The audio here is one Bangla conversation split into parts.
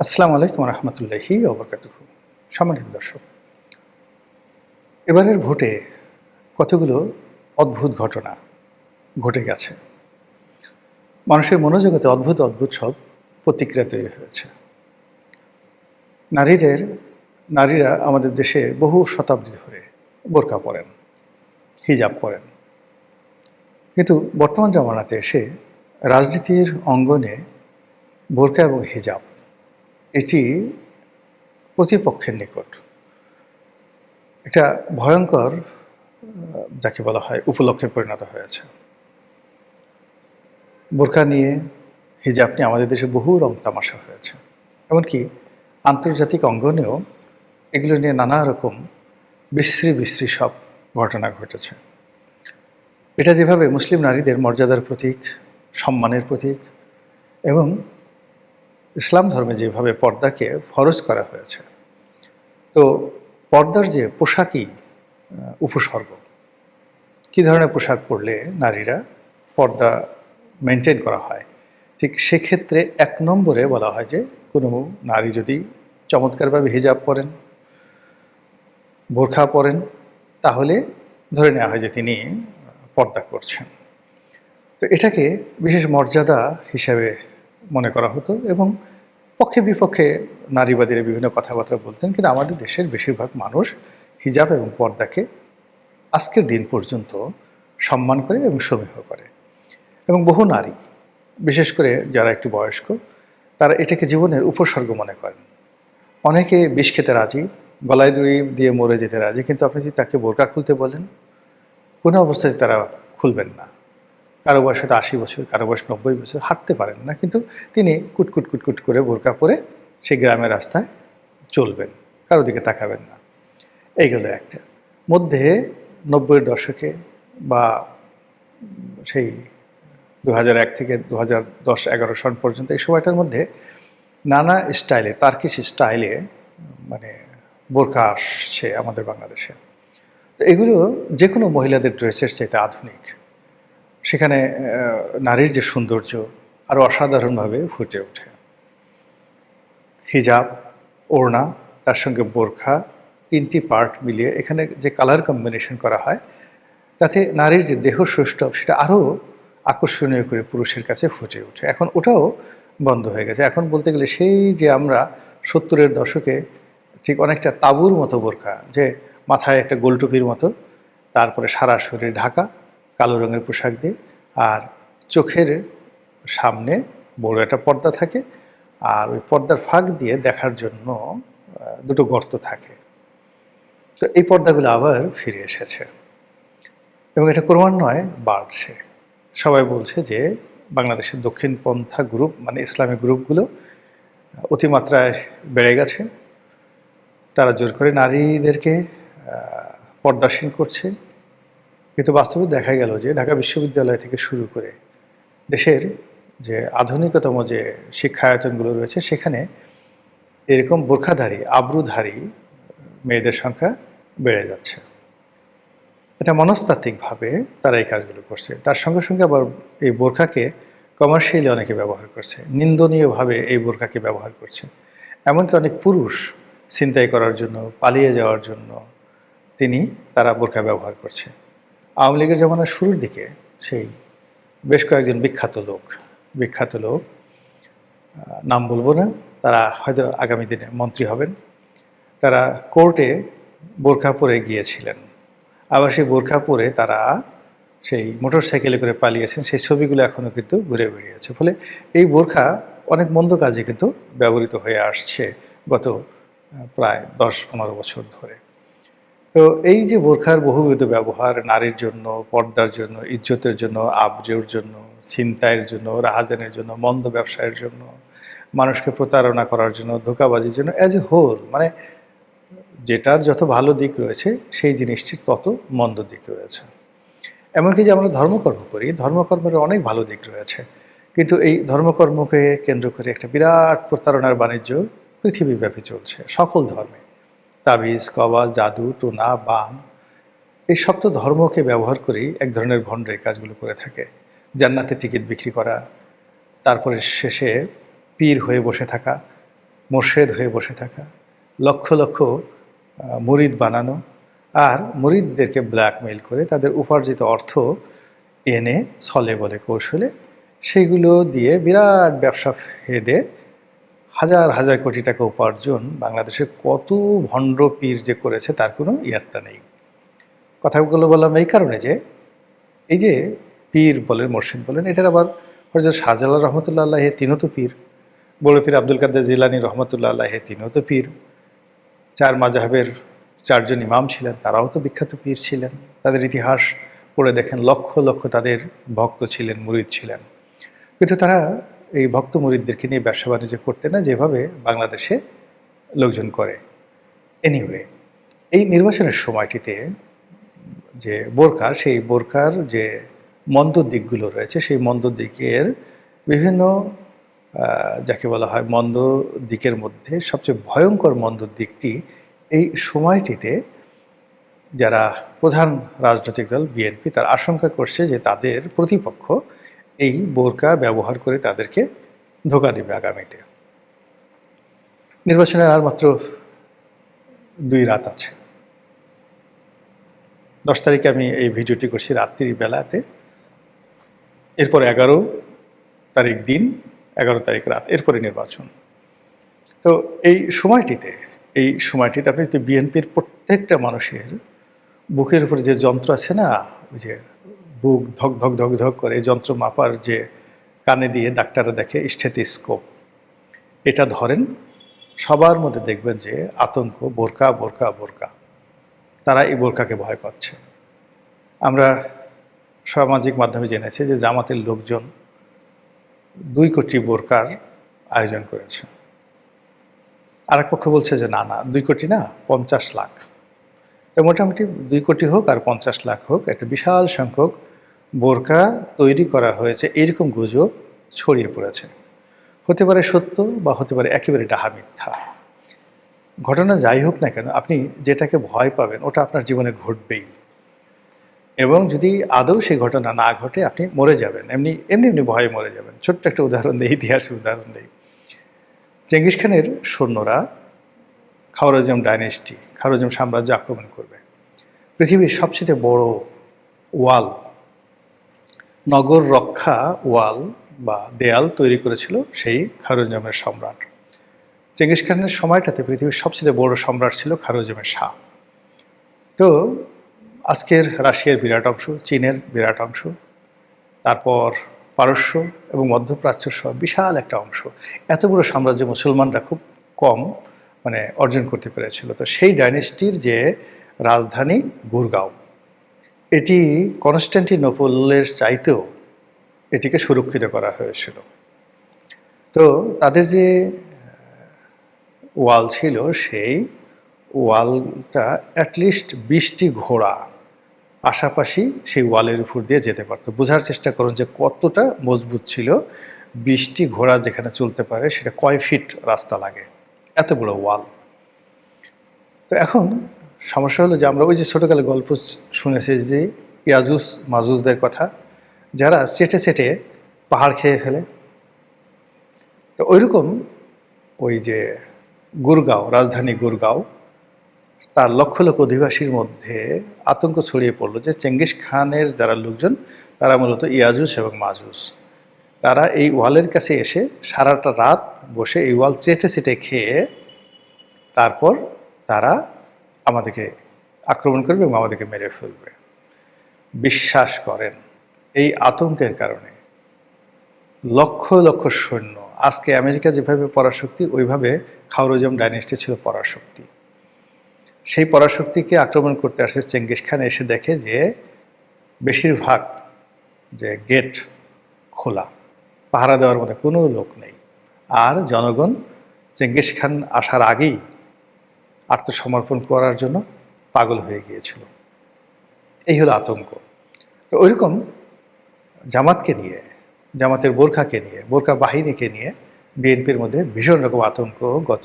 আসসালামু আলাইকুম রহমতুল্লাহি অবরকাতুহ সম্মানিত দর্শক, এবারের ভোটে কতগুলো অদ্ভুত ঘটনা ঘটে গেছে? মানুষের মনোজগতে অদ্ভুত অদ্ভুত সব প্রতিক্রিয়া তৈরি হয়েছে। নারীদের, নারীরা আমাদের দেশে বহু শতাব্দী ধরে বোরকা পরেন, হিজাব পরেন। কিন্তু বর্তমান জামানাতে এসে রাজনীতির অঙ্গনে বোরকা এবং হিজাব এটি প্রতিপক্ষের নিকট। একটা ভয়ঙ্কর যাকে বলা হয় উপলক্ষে পরিণত হয়েছে। বোরকা নিয়ে হিজাব নিয়ে আমাদের দেশে বহু রং তামাশা হয়েছে। এমনকি আন্তর্জাতিক অঙ্গনেও এগুলো নিয়ে নানা রকম বিশ্রী বিশ্রী সব ঘটনা ঘটেছে। এটা যেভাবে মুসলিম নারীদের মর্যাদার প্রতীক, সম্মানের প্রতীক এবং ইসলাম ধর্মে যেভাবে পর্দাকে ফরজ করা হয়েছে, তো পর্দার যে পোশাকই উপসর্গ, কী ধরনের পোশাক পরলে নারীরা পর্দা মেনটেন করা হয়? ঠিক সেক্ষেত্রে এক নম্বরে বলা হয় যে, কোনো নারী যদি চমৎকারভাবে হিজাব পরেন, বোরখা পরেন, তাহলে ধরে নেওয়া হয় যে তিনি পর্দা করছেন। তো এটাকে বিশেষ মর্যাদা হিসাবে মনে করা হতো এবং পক্ষে বিপক্ষে নারীবাদীরা বিভিন্ন কথাবার্তা বলতেন, কিন্তু আমাদের দেশের বেশিরভাগ মানুষ হিজাব এবং পর্দাকে আজকের দিন পর্যন্ত সম্মান করে এবং সমীহ করে। এবং বহু নারী, বিশেষ করে যারা একটু বয়স্ক, তারা এটাকে জীবনের উপসর্গ মনে করেন। অনেকে বিষ খেতে রাজি, গলায় দড়ি দিয়ে মরে যেতে রাজি, কিন্তু আপনি যদি তাকে বোরকা খুলতে বলেন, কোনো অবস্থায় তারা খুলবেন না। কারও বয়স হয়তো আশি বছর, কারও বয়স নব্বই বছর, হাঁটতে পারেন না। কিন্তু তিনি কুটকুট কুটকুট করে বোরকা পরে সেই গ্রামের রাস্তায় চলবেন, কারও দিকে তাকাবেন না। এইগুলো একটা। মধ্যে নব্বইয়ের দশকে বা সেই দু এক থেকে দু হাজার দশ এগারো সন পর্যন্ত এই সময়টার মধ্যে নানা স্টাইলে, তার্কিশ স্টাইলে মানে বোরকা আসছে আমাদের বাংলাদেশে। তো এগুলো যে কোনো মহিলাদের ড্রেসের চাইতে আধুনিক। সেখানে নারীর যে সৌন্দর্য আরও অসাধারণভাবে ফুটে ওঠে। হিজাব, ওড়না, তার সঙ্গে বোরখা, তিনটি পার্ট মিলিয়ে এখানে যে কালার কম্বিনেশন করা হয়, তাতে নারীর যে দেহ সৌষ্ঠব সেটা আরও আকর্ষণীয় করে পুরুষের কাছে ফুটে ওঠে। এখন ওটাও বন্ধ হয়ে গেছে। এখন বলতে গেলে সেই যে আমরা সত্তরের দশকে ঠিক অনেকটা তাঁবুর মতো বোরখা, যে মাথায় একটা গোলটুপির মতো, তারপরে সারা শরীর ঢাকা কালো রঙের পোশাক দিয়ে। আর চোখের সামনে বড় একটা পর্দা থাকে। আর ওই পর্দার ফাঁক দিয়ে দেখার জন্য দুটো গর্ত থাকে। তো এই পর্দাগুলো আবার ফিরে এসেছে। এবং এটা ক্রমান্বয়ে বাড়ছে। সবাই বলছে যে বাংলাদেশের দক্ষিণ পন্থা গ্রুপ মানে ইসলামী গ্রুপগুলো অতিমাত্রায় বেড়ে গেছে। তারা জোর করে নারীদেরকে পর্দাসীন করছে। কিন্তু বাস্তবে দেখা গেল যে ঢাকা বিশ্ববিদ্যালয় থেকে শুরু করে দেশের যে আধুনিকতম যে শিক্ষায়তনগুলো রয়েছে, সেখানে এরকম বোরখাধারী, আব্রুধারী মেয়েদের সংখ্যা বেড়ে যাচ্ছে। এটা মনস্তাত্ত্বিকভাবে তারা এই কাজগুলো করছে। তার সঙ্গে সঙ্গে আবার এই বোরখাকে কমার্শিয়ালি অনেকে ব্যবহার করছে, নিন্দনীয়ভাবে এই বোরখাকে ব্যবহার করছে। এমনকি অনেক পুরুষ ছিনতাই করার জন্য, পালিয়ে যাওয়ার জন্য তিনি তারা বোরখা ব্যবহার করছে। আওয়ামী লীগের জমানার শুরুর দিকে সেই বেশ কয়েকজন বিখ্যাত লোক বিখ্যাত লোক নাম বলব না, তারা হয়তো আগামী দিনে মন্ত্রী হবেন। তারা কোর্টে বোরখা পরে গিয়েছিলেন। আবার সেই বোরখা পরে তারা সেই মোটর সাইকেলে করে পালিয়েছেন, সেই ছবিগুলো এখনও কিন্তু ঘুরে বেরিয়েছে ফলে এই বোরখা অনেক মন্দ কাজে কিন্তু ব্যবহৃত হয়ে আসছে গত প্রায় দশ পনেরো বছর ধরে। তো এই যে বোরখার বহুবিধ ব্যবহার নারীর জন্য, পর্দার জন্য, ইজ্জতের জন্য, আবরের জন্য, ছিনতাইয়ের জন্য, রাহাজানের জন্য, মন্দ ব্যবসায়ের জন্য, মানুষকে প্রতারণা করার জন্য, ধোকাবাজির জন্য অ্যাজ এ হোল মানে যেটার যত ভালো দিক রয়েছে, সেই জিনিসটির তত মন্দ দিক রয়েছে। এমনকি যে আমরা ধর্মকর্ম করি, ধর্মকর্মের অনেক ভালো দিক রয়েছে। কিন্তু এই ধর্মকর্মকে কেন্দ্র করে একটা বিরাট প্রতারণার বাণিজ্য পৃথিবীব্যাপী চলছে, সকল ধর্মে। তাবিজ কবাজ জাদু, টোনা, বান, এই সব তো ধর্মকে ব্যবহার করেই এক ধরনের ভণ্ড এই কাজগুলো করে থাকে। জান্নাতে টিকিট বিক্রি করা, তারপরে শেষে পীর হয়ে বসে থাকা, মোর্শেদ হয়ে বসে থাকা, লক্ষ লক্ষ মুরিদ বানানো আর মুরিদদেরকে ব্ল্যাকমেইল করে তাদের উপার্জিত অর্থ এনে, ছলে বলে কৌশলে সেইগুলো দিয়ে বিরাট ব্যবসা ফেদে হাজার হাজার কোটি টাকা উপার্জন বাংলাদেশে কত ভণ্ড পীর যে করেছে তার কোনো ইয়াত্তা নেই। কথাগুলো বললাম এই কারণে যে, এই যে পীর বলেন, মোর্শেদ বলেন, এটার আবার হয়তো শাহজালাল রহমতুল্লাহ আল্লাহ তিনও তো পীর। বড় পীর আব্দুল কাদের জিলানি রহমতুল্লাহ আল্লাহ তিনিও তো পীর। চার মাজাহের চারজন ইমাম ছিলেন, তারাও তো বিখ্যাত পীর ছিলেন। তাদের ইতিহাস পড়ে দেখেন, লক্ষ লক্ষ তাদের ভক্ত ছিলেন, মুরিদ ছিলেন। কিন্তু তারা এই ভক্ত মুরিদদেরকে নিয়ে ব্যবসা বাণিজ্য করতে না যেভাবে বাংলাদেশে লোকজন করে। এনিওয়ে এই নির্বাচনের সময়টিতে যে বোরকার, সেই বোরকার যে মন্দ দিকগুলো রয়েছে, সেই মন্দ দিকের বিভিন্ন যাকে বলা হয় মন্দ দিকের মধ্যে সবচেয়ে ভয়ঙ্কর মন্দ দিকটি এই সময়টিতে যারা প্রধান রাজনৈতিক দল, বিএনপি, তার আশঙ্কা করছে যে তাদের প্রতিপক্ষ এই বোরকা ব্যবহার করে তাদেরকে ধোকা দিবে আগামীতে। নির্বাচনের আর মাত্র দুই রাত আছে। দশ তারিখে আমি এই ভিডিওটি করছি রাত্রির বেলাতে। এরপর এগারো তারিখ দিন, এগারো তারিখ রাত, এরপরে নির্বাচন। তো এই সময়টিতে এই সময়টিতে আপনি যদি বিএনপির প্রত্যেকটা মানুষের বুকের উপরে যে যন্ত্র আছে না, ওই যে বুক ধক ধক ধক ধক করে যন্ত্র মাপার যে কানে দিয়ে ডাক্তাররা দেখে স্টেথিস্কোপ। এটা ধরেন, সবার মধ্যে দেখবেন যে আতঙ্ক, বোরকা বোরকা বোরকা। তারা এই বোরকাকে ভয় পাচ্ছে। আমরা সামাজিক মাধ্যমে জেনেছি যে জামাতের লোকজন দুই কোটি বোরকার আয়োজন করেছে। আর এক পক্ষ বলছে যে না না, দুই কোটি না, পঞ্চাশ লাখ। তো মোটামুটি দুই কোটি হোক আর পঞ্চাশ লাখ হোক, একটা বিশাল সংখ্যক বোরকা তৈরি করা হয়েছে এইরকম গুজব ছড়িয়ে পড়েছে। হতে পারে সত্য বা হতে পারে একেবারে ডাহা মিথ্যা। ঘটনা যাই হোক না কেন, আপনি যেটাকে ভয় পাবেন, ওটা আপনার জীবনে ঘটবেই। এবং যদি আদৌ সেই ঘটনা না ঘটে, আপনি মরে যাবেন। এমনি এমনি এমনি ভয়ে মরে যাবেন। ছোট্ট একটা উদাহরণ দিই, ইতিহাসের উদাহরণ দিই। চেঙ্গিস খানের সৈন্যরা খাওয়ারজম ডাইনেস্টি খাওয়ারজম সাম্রাজ্য আক্রমণ করবে। পৃথিবীর সবচেয়ে বড় ওয়াল নগর রক্ষা ওয়াল বা দেয়াল তৈরি করেছিল সেই খারুজমের সম্রাট। চেঙ্গিস খানের সময়টাতে পৃথিবীর সবচেয়ে বড় সম্রাট ছিল খারুজমের শাহ। তো আজকের রাশিয়ার বিরাট অংশ, চীনের বিরাট অংশ, তারপর পারস্য এবং মধ্যপ্রাচ্য সহ বিশাল একটা অংশ। এত বড় সাম্রাজ্য মুসলমানরা খুব কম মানে অর্জন করতে পেরেছিল। তো সেই ডাইনেস্টির যে রাজধানী গুরগাঁও এটি কনস্ট্যান্টিনোপলের চাইতেও এটিকে সুরক্ষিত করা হয়েছিল। তো তাদের যে, ওয়াল ছিল, সেই ওয়ালটা অ্যাটলিস্ট বিশটি ঘোড়া পাশাপাশি সেই ওয়ালের উপর দিয়ে যেতে পারতো। বোঝার চেষ্টা করুন যে কতটা মজবুত ছিল বিশটি ঘোড়া যেখানে চলতে পারে, সেটা কয় ফিট রাস্তা লাগে। এত বড় ওয়াল। তো এখন সমস্যা হলো যে আমরা ওই যে ছোটোকালে গল্প শুনেছি যে ইয়াজুস, মাজুসদের কথা, যারা চেটে চেটে পাহাড় খেয়ে ফেলে। তো ওইরকম ওই যে গুরগাঁও, রাজধানী গুরগাঁও, তার লক্ষ লক্ষ অধিবাসীর মধ্যে আতঙ্ক ছড়িয়ে পড়ল যে চেঙ্গিস খানের যারা লোকজন, তারা মূলত ইয়াজুস এবং মাজুস। তারা এই ওয়ালের কাছে এসে সারাটা রাত বসে এই ওয়াল চেটে চেটে খেয়ে তারপর তারা আমাদেরকে আক্রমণ করবে এবং আমাদেরকে মেরে ফেলবে। বিশ্বাস করেন, এই আতঙ্কের কারণে লক্ষ লক্ষ সৈন্য, আজকে আমেরিকা যেভাবে পরাশক্তি, ওইভাবে খাওরজম ডাইনেস্টি ছিল পরাশক্তি। সেই পরাশক্তিকে আক্রমণ করতে আসে চেঙ্গিস খান, এসে দেখে যে বেশিরভাগ যে গেট খোলা, পাহারা দেওয়ার মতো কোনো লোক নেই। আর জনগণ, চেঙ্গিস খান আসার আগেই আত্মসমর্পণ করার জন্য পাগল হয়ে গিয়েছিল। এই হলো আতঙ্ক। তো ওইরকম জামাতকে নিয়ে, জামাতের বোরখাকে নিয়ে, বোরখা বাহিনীকে নিয়ে বিএনপির মধ্যে ভীষণ রকম আতঙ্ক গত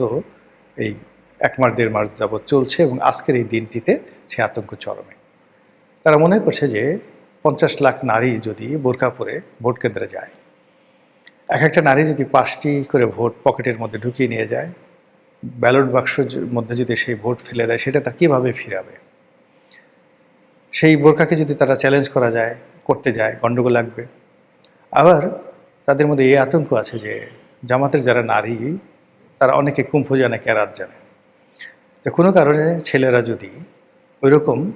এই এক মাস, দেড় মাস যাবৎ চলছে এবং আজকের এই দিনটিতে সে আতঙ্ক চরমে। তারা মনে করছে যে পঞ্চাশ লাখ নারী যদি বোরখা পরে ভোট কেন্দ্রে যায়, এক একটা নারী যদি পাঁচটি করে ভোট পকেটের মধ্যে ঢুকিয়ে নিয়ে যায় ব্যালট বাক্সর মধ্যে যদি সেই ভোট ফেলে দেয়, সেটা তা কীভাবে ফিরাবে? সেই বোরকাকে যদি তারা চ্যালেঞ্জ করা যায়, করতে যায় গণ্ডগোল লাগবে। আবার তাদের মধ্যে এই আতঙ্ক আছে যে, জামাতের যারা নারী, তারা অনেকে কুম্ভ জানে ক্যারাত জানে। তো কোনো কারণে ছেলেরা যদি ওইরকম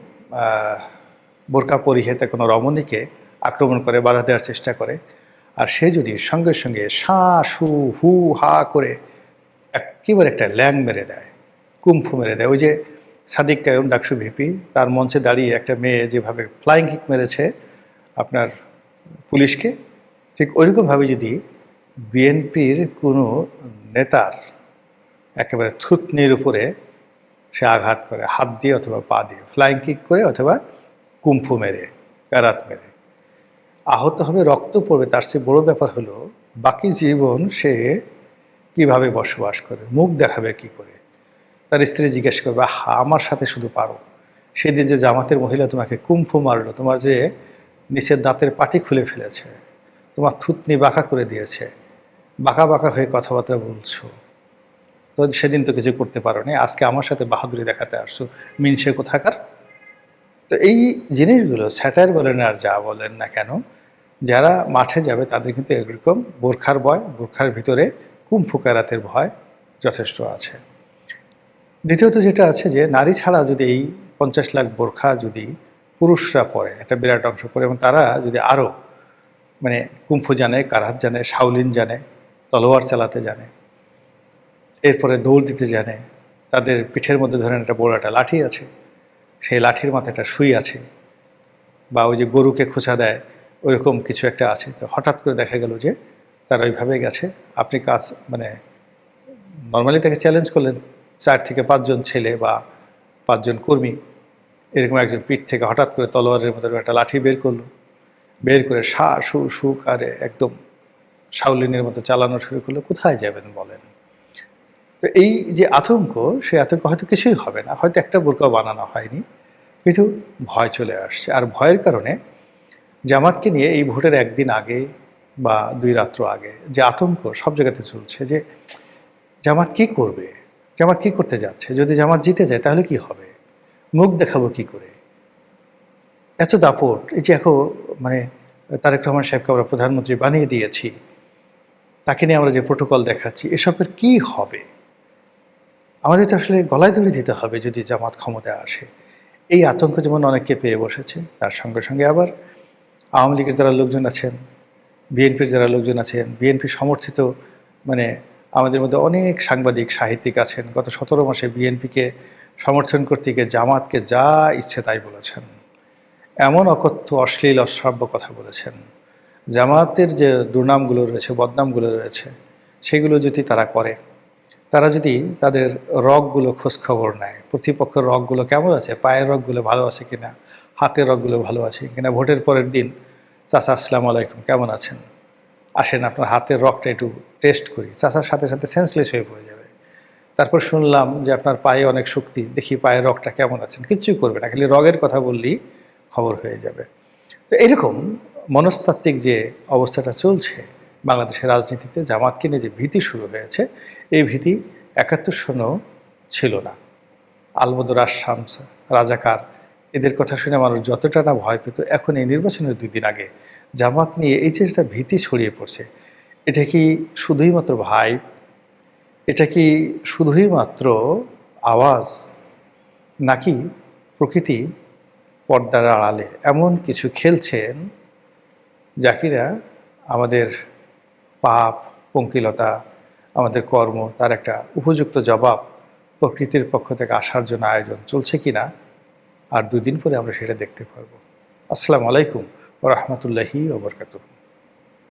বোরকা পরিহেতে কোনো রমণীকে আক্রমণ করে, বাধা দেওয়ার চেষ্টা করে, আর সে যদি সঙ্গে সঙ্গে সা, সু, হু, হা করে একেবারে একটা ল্যাং মেরে দেয়, কুম্ফু মেরে দেয়। ওই যে সাদিক কায়ুম, ডাকসু ভিপি, তার মঞ্চে দাঁড়িয়ে একটা মেয়ে যেভাবে ফ্লাইং কিক মেরেছে আপনার পুলিশকে, ঠিক ওইরকমভাবে যদি বিএনপির কোনো নেতার একেবারে থুতনির উপরে সে আঘাত করে, হাত দিয়ে অথবা পা দিয়ে ফ্লাইং কিক করে অথবা কুম্ফু মেরে কারাত মেরে, আহত হবে, রক্ত পড়বে, তার চেয়ে বড় ব্যাপার হলো বাকি জীবন সে কীভাবে বসবাস করে, মুখ দেখাবে কি করে? তার স্ত্রী জিজ্ঞেস করবে হা আমার সাথে শুধু পারো। সেদিন যে জামাতের মহিলা তোমাকে কুম্ফু মারলো, তোমার যে নিচের দাঁতের পাটি খুলে ফেলেছে, তোমার থুতনি বাঁকা করে দিয়েছে, বাঁকা বাঁকা হয়ে কথাবার্তা বলছো। তো সেদিন তো কিছু করতে পারো নি আজকে আমার সাথে বাহাদুরি দেখাতে আসছো। মিনসে কোথাকার? তো এই জিনিসগুলো স্যাটার বলেন আর যা বলেন না কেন, যারা মাঠে যাবে তাদের কিন্তু এরকম বোরখার বয়, বোরখার ভিতরে কুম্ফুকারাতের ভয় যথেষ্ট আছে। দ্বিতীয়ত যেটা আছে যে, নারী ছাড়া যদি এই পঞ্চাশ লাখ বোরখা যদি পুরুষরা পরে, একটা বিরাট অংশ পরে এবং তারা যদি আরও মানে কুম্ফু জানে, কারাত জানে, শাওলিন জানে, তলোয়ার চালাতে জানে, এরপরে দৌড় দিতে জানে, তাদের পিঠের মধ্যে ধরেন একটা বড় একটা লাঠি আছে, সেই লাঠির মাথায় একটা সুই আছে বা ওই যে গরুকে খোঁচা দেয়, ওইরকম কিছু একটা আছে। তো হঠাৎ করে দেখা গেল যে তারা ওইভাবে গেছে। আপনি কাজ মানে নর্মালি তাকে চ্যালেঞ্জ করলেন চার থেকে পাঁচজন ছেলে বা পাঁচজন কর্মী। এরকম একজন পিঠ থেকে হঠাৎ করে তলোয়ারের মতো একটা লাঠি বের করল। বের করে সা, সু সু কারে একদম শাউলিনের মতো চালানো শুরু করল। কোথায় যাবেন বলেন? তো এই যে আতঙ্ক সেই আতঙ্ক হয়তো কিছুই হবে না। হয়তো একটা বোরকাও বানানো হয়নি। কিন্তু ভয় চলে আসছে। আর ভয়ের কারণে জামাতকে নিয়ে এই ভোটের একদিন আগে বা দুই রাত্র আগে, যে আতঙ্ক সব জায়গাতে চলছে যে জামাত কি করবে? জামাত কি করতে যাচ্ছে? যদি জামাত জিতে যায়, তাহলে কি হবে? মুখ দেখাবো কি করে? এত দাপট। এই যে এখন মানে তারেক রহমান সাহেবকে আমরা প্রধানমন্ত্রী বানিয়ে দিয়েছি, তাকে নিয়ে আমরা যে প্রোটোকল দেখাচ্ছি, এসবের কি হবে? আমাদের তো আসলে গলায় দড়ি দিতে হবে যদি জামাত ক্ষমতায় আসে। এই আতঙ্ক যেমন অনেককে পেয়ে বসেছে, তার সঙ্গে সঙ্গে আবার আওয়ামী লীগের যারা লোকজন আছেন বিএনপির যারা লোকজন আছেন, বিএনপি সমর্থিত মানে আমাদের মধ্যে অনেক সাংবাদিক, সাহিত্যিক আছেন। গত সতেরো মাসে বিএনপিকে সমর্থন করতে গিয়ে জামাতকে যা ইচ্ছে তাই বলেছেন। এমন অকথ্য, অশ্লীল, অশ্রাব্য কথা বলেছেন। জামাতের যে দুর্নামগুলো রয়েছে, বদনামগুলো রয়েছে, সেগুলো যদি তারা করে, তারা যদি তাদের রগগুলো খোঁজখবর নেয়, প্রতিপক্ষের রগগুলো কেমন আছে, পায়ের রগগুলো ভালো আছে কিনা, হাতের রগগুলো ভালো আছে কিনা, ভোটের পরের দিন চাচা, আসসালামু আলাইকুম, কেমন আছেন? আসেন, আপনার হাতের রগটা একটু টেস্ট করি। চাচার সাথে সাথে সেন্সলেস হয়ে পড়ে যাবে। তারপর শুনলাম যে আপনার পায়ে অনেক শক্তি। দেখি পায়ের রগটা কেমন আছেন? কিচ্ছুই করবে না, খালি রগের কথা বললেই খবর হয়ে যাবে। তো এরকম মনস্তাত্ত্বিক যে অবস্থাটা চলছে, বাংলাদেশের রাজনীতিতে জামাতকে নিয়ে যে ভীতি শুরু হয়েছে, এই ভীতি একাত্তর সনেও ছিল না। আলবদর শামস রাজাকার এদের কথা শুনে মানুষ যতটা না ভয় পেত, এখন এই নির্বাচনের দুই দিন আগে জামাত নিয়ে এই যে একটা ভীতি ছড়িয়ে পড়ছে, এটা কি শুধুই মাত্র ভাই, এটা কি শুধুই মাত্র আওয়াজ, নাকি প্রকৃতি পর্দার আড়ালে এমন কিছু খেলছেন যা কিনা আমাদের পাপ, পঙ্কিলতা, আমাদের কর্ম, তার একটা উপযুক্ত জবাব প্রকৃতির পক্ষ থেকে আসার জন্য আয়োজন চলছে কি না আর দুদিন পরে আমরা সেটা দেখতে পারব। আসসালামু আলাইকুম ও রহমতুল্লাহি ওবরকাতুহ